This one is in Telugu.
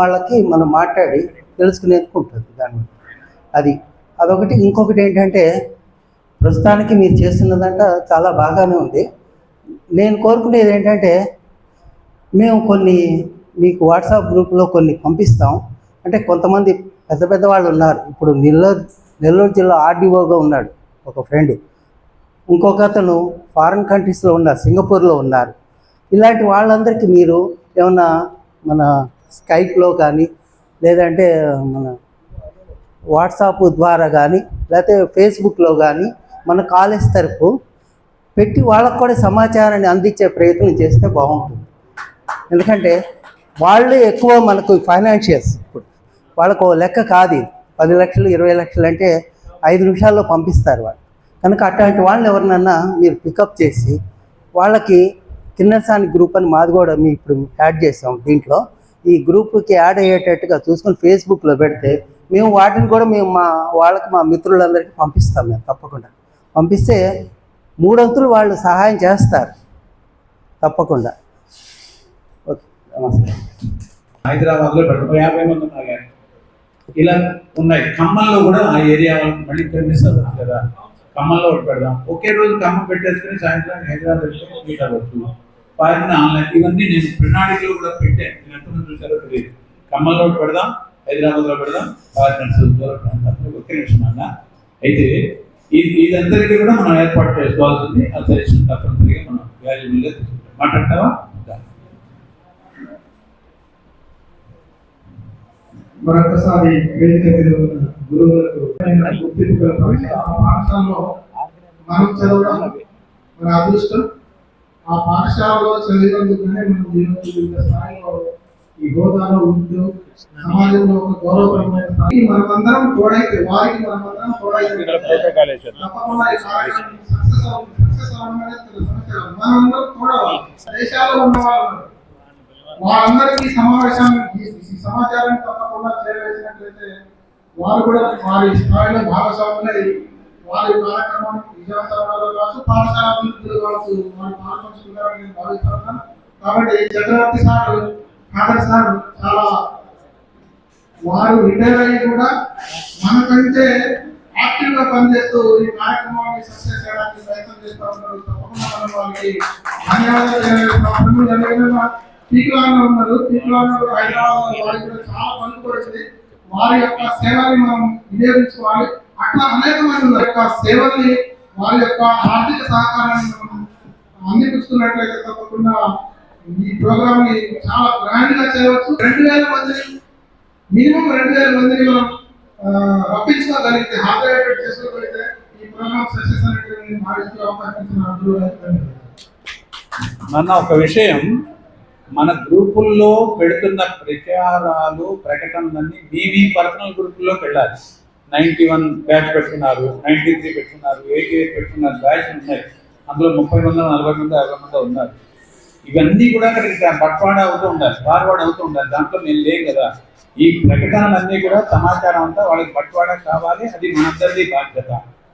వాళ్ళకి మనం మాట్లాడి తెలుసుకునేందుకు ఉంటుంది దాని అది అదొకటి. ఇంకొకటి ఏంటంటే ప్రస్తుతానికి మీరు చేస్తున్నదంట చాలా బాగానే ఉంది. నేను కోరుకునేది ఏంటంటే మేము కొన్ని మీకు వాట్సాప్ గ్రూప్లో కొన్ని పంపిస్తాం. అంటే కొంతమంది పెద్ద పెద్ద వాళ్ళు ఉన్నారు. ఇప్పుడు నెల్లూరు నెల్లూరు జిల్లా ఆర్డీఓగా ఉన్నాడు ఒక ఫ్రెండ్. ఇంకొక అతను ఫారిన్ కంట్రీస్లో ఉన్నారు సింగపూర్లో ఉన్నారు. ఇలాంటి వాళ్ళందరికీ మీరు ఏమన్నా మన స్కైప్లో కానీ లేదంటే మన వాట్సాప్ ద్వారా కానీ లేకపోతే ఫేస్బుక్లో కానీ మన కాలేజ్ తరపు పెట్టి వాళ్ళకు కూడా సమాచారాన్ని అందించే ప్రయత్నం చేస్తే బాగుంటుంది. ఎందుకంటే వాళ్ళే ఎక్కువ మనకు ఫైనాన్షియల్స్ ఇప్పుడు. వాళ్ళకు ఓ లెక్క కాదు ఇది. పది లక్షలు ఇరవై లక్షలు అంటే ఐదు నిమిషాల్లో పంపిస్తారు వాళ్ళు. కనుక అట్లాంటి వాళ్ళని ఎవరినన్నా మీరు పికప్ చేసి వాళ్ళకి కిన్నర్సాని గ్రూప్ అని మాది కూడా మీ ఇప్పుడు యాడ్ చేసాం దీంట్లో. ఈ గ్రూప్కి యాడ్ అయ్యేటట్టుగా చూసుకొని ఫేస్బుక్లో పెడితే మేము వాటిని కూడా మేము మా వాళ్ళకి మా మిత్రులందరికీ పంపిస్తాం మేము తప్పకుండా. పంపిస్తే మూడంతులు వాళ్ళు సహాయం చేస్తారు. తప్పకుండా. ఓకే నమస్తే. హైదరాబాద్ యాభై మంది ఉన్నారు ఇలా ఉన్నాయి. ఖమ్మంలో కూడా ఆ ఏరియా వాళ్ళకి మళ్ళీ కనిపిస్తుంది కదా. ఖమ్మంలో ఒకటి పెడదాం. ఒకే రోజు ఖమ్మం పెట్టేసుకుని సాయంత్రానికి హైదరాబాద్ వెళ్తే మీట్ అవ్వచ్చు. వారిని ఆన్లైన్ ఇవన్నీ నేను ప్రణాళికలు కూడా పెట్టాను. నేను ఎంతమంది చూసారో తెలియదు. ఖమ్మంలో ఒకటి పెడదాం హైదరాబాద్లో పెడదాం పార్లమెంట్స్ దూర ప్రాంతాల్లో ఒకే నిమిషం అన్న. అయితే ఇది ఇదందరికీ కూడా మనం ఏర్పాటు చేసుకోవాల్సింది ఆ సజెషన్ తప్పనిసరిగా మనం వాల్యుబుల్గా తీసుకుంటాం. మాట్లాడతావా? మరొకసారి వేదిక మీద ఉన్న గురువులకు గుర్తింపు కలపాలి. ఆ పాఠశాలలో మనం చదవడం మన అదృష్టం. ఆ పాఠశాలలో చదివినందుకనే మనం ఈరోజు వివిధ స్థాయిలో ఈ హోదాలో ఉంటూ సమాజంలో ఒక గౌరవప్రదమైన స్థాయి మనమందరం తోడైతే వారికి మనమందరం తోడైతే తప్పకుండా ఈ కార్యక్రమం సక్సెస్ అవుతుంది సక్సెస్ అవ్వడం అనేది పెద్ద సమస్య కాదు. మనమందరం తోడవాలి దేశాల్లో ఉన్న వాళ్ళు ఉన్నారు. వాళ్ళందరికీ సమావేశాన్ని సమాచారాన్ని తప్పకుండా చేరవేసినట్లయితే వారు కూడా వారి స్థాయిలో భాగస్వాములై వారి కార్యక్రమం విజయవంతంలో కావచ్చు పాఠశాల అభివృద్ధిలో కావచ్చు వారి పాల్పంచుకుంటారని నేను భావిస్తున్నాను కాబట్టి చక్రవర్తి సార్ ఖాదర్ సార్ చాలా వారు రిటైర్ అయ్యి కూడా మనకంటే యాక్టివ్గా పనిచేస్తూ ఈ కార్యక్రమాన్ని సక్సెస్ చేయడానికి ప్రయత్నం చేస్తూ ఉన్నారు. తప్పకుండా మనం వారికి ధన్యవాదాలు తెలియజేస్తాము జరిగిన పీకులాగా ఉన్నారు. పీకులాగా హైదరాబాద్ వారికి కూడా చాలా వచ్చింది. వారి యొక్క సేవని మనం వినియోగించుకోవాలి. అట్లా అనేక మంది యొక్క సేవల్ని వారి యొక్క ఆర్థిక సహకారాన్ని మనం అందిపుచ్చుకున్నట్లయితే తప్పకుండా ఈ ప్రోగ్రామ్ని చాలా గ్రాండ్గా చేయవచ్చు. రెండు వేల మందిని మినిమం రెండు వేల మందిని మనం రప్పించుకోగలిగితే హాజరయ్యేటట్టు చేసుకోగలిగితే ఈ ప్రోగ్రామ్ సక్సెస్ అనేది భావిస్తూ అవకాశం ఇచ్చిన ఒక విషయం. మన గ్రూపుల్లో పెడుతున్న ప్రచారాలు ప్రకటనలన్నీ మీ పర్సనల్ గ్రూపుల్లోకి వెళ్ళాలి నైంటీ వన్ బ్యాచ్ పెట్టుకున్నారు నైంటీ త్రీ పెట్టుకున్నారు ఎయిటీ ఎయిట్ పెట్టుకున్నారు బ్యాచ్ ఉన్నాయి. అందులో ముప్పై మంది నలభై మంది అరవై మంది ఉన్నారు. ఇవన్నీ కూడా అక్కడికి బట్వాడ అవుతూ ఉండాలి బార్వాడ అవుతూ ఉండాలి. దాంట్లో నేను లేం కదా. ఈ ప్రకటనలన్నీ కూడా సమాచారం అంతా వాళ్ళకి బట్వాడ కావాలి. అది మనందరిది బాధ్యత.